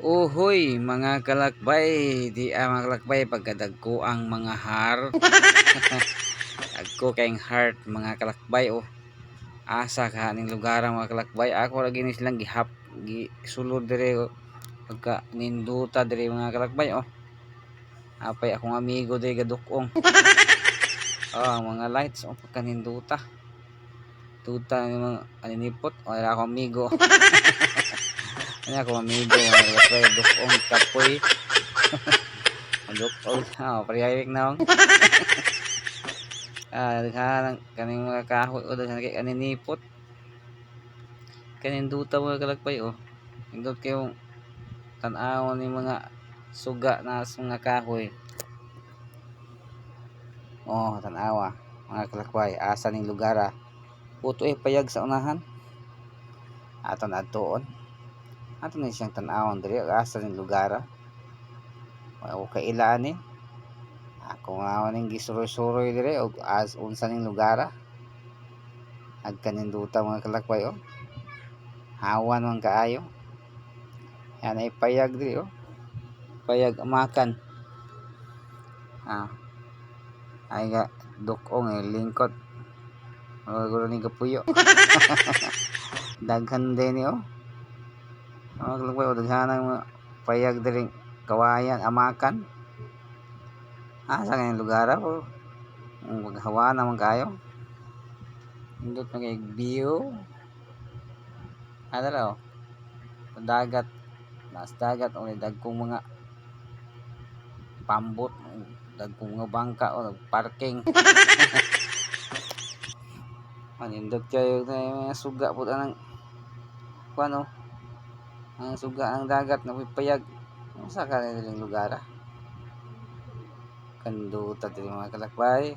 Uhoy mga kalakbay, di ah, mga kalakbay pagkadagko ang mga har. Dagko kayong heart mga kalakbay oh. Asa ka ning lugar mga kalakbay. Ako ra gini silang gihap gi sulod dire oh. Pagka ninduta dire mga kalakbay oh. Apay akong amigo dire gadukong. oh, ang mga lights oh pagka ninduta. Tuta ng mga aninipot. Wala akong amigo. Ano ako amigo, mga dukong kapoy. Dukong, ah, parihayik na akong. ah, daghan kaning mga kahoy o daghan kay kaninipot. Kanin duta mga kalagpay oh. Indot kayo tan-aw ni mga suga na mga kahoy. Oh, tan-awa mga kalakbay, asa ning lugar ah. Puto eh payag sa unahan. Aton adtuon ato na siyang tanawon diri asa ning lugar o kailaan ni ako nga ning gisuroy-suroy diri og as unsa ning lugar ag kaninduta mga kalakbay oh. Hawan man kaayo. Yan ay payag diri oh. Payag amakan ah. Ay ga dukong eh lingkot Maguro ni kapuyo. Daghan din ni oh. Ang kalagway o daghanang payag diring kawayan amakan. Ah, sa lugar o maghawa naman kayo. Indot na kay view. Ano raw? Dagat. Nas dagat o dagkong mga pambot dagkong mga bangka o parking. Manindot kayo na mga suga po anang kuano ang suga ang dagat na pipayag sa kanilang lugar ah. kanduta dili mga kalakbay.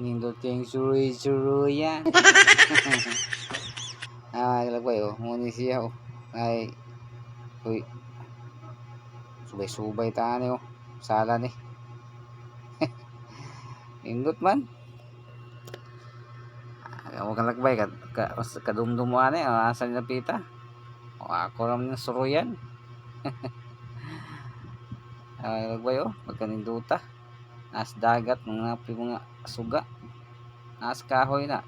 Nindot kayong suruy-suruy yan ah. Mga kalakbay oh. Muni siya oh. Ay uy. Subay-subay tani oh. Sala ni. Nindot man. Kamu kalakbay kad ka, kadumdum mo ani oh, asa ni napita o ako ram ng suruyan. Ay lagbay oh pagkaninduta nas dagat mga pi mga suga. Nas kahoy na.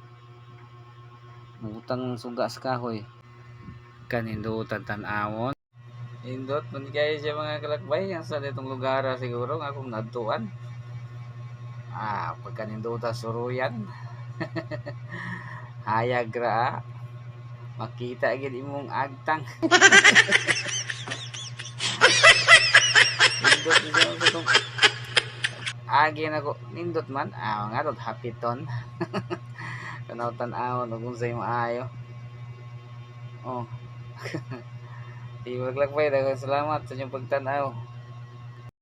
Butang ng suga sa kahoy. Kanindutan tanawon. Indot man kayo siya mga kalakbay. Ang sa ditong lugar ah, siguro nga akong nadtuan. Ah pagkaninduta suruyan. Hayag ra ah. Makita gid imong agtang. Nindot ni sa itong agi na ko. Nindot man? Ah nga dot hapiton kanaw tan-awon ug unsay maayo. Oh. Iwag lang pa, salamat sa inyong pagtanaw.